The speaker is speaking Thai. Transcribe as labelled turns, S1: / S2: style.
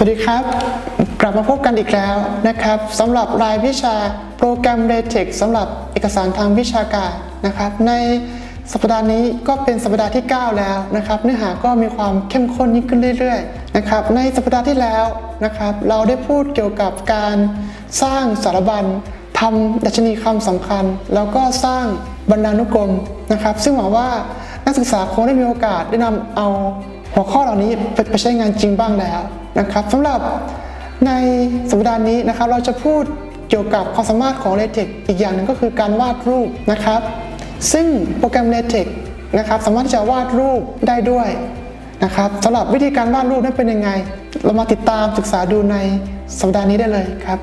S1: วัสดีครับ กลับมาพบกันอีกแล้วนะครับสำหรับรายวิชาโปรแกรม LaTeX สำหรับเอกสารทางวิชาการนะครับ ในสัปดาห์นี้ก็เป็นสัปดาห์ที่ 9 แล้วนะครับ เนื้อหาก็มีความเข้มข้นยิ่งขึ้นเรื่อยๆนะครับ ในสัปดาห์ที่แล้วนะครับ เราได้พูดเกี่ยวกับการสร้างสารบัญทำดัชนีคำสำคัญ แล้วก็สร้างบรรณานุกรมนะครับ ซึ่งหวังว่านักศึกษาคงได้มีโอกาสได้นำเอา หัวข้อเหล่านี้ไปใช้งานจริงบ้างแล้วนะครับสำหรับในสัปดาห์นี้นะครับ เราจะพูดเกี่ยวกับความสามารถของ LaTeX อีกอย่างหนึ่งก็คือการวาดรูปนะครับ ซึ่งโปรแกรม LaTeX นะครับสามารถที่จะวาดรูปได้ด้วยนะครับสำหรับวิธีการวาดรูปนั้นเป็นยังไง เรามาติดตามศึกษาดูในสัปดาห์นี้ได้เลยครับ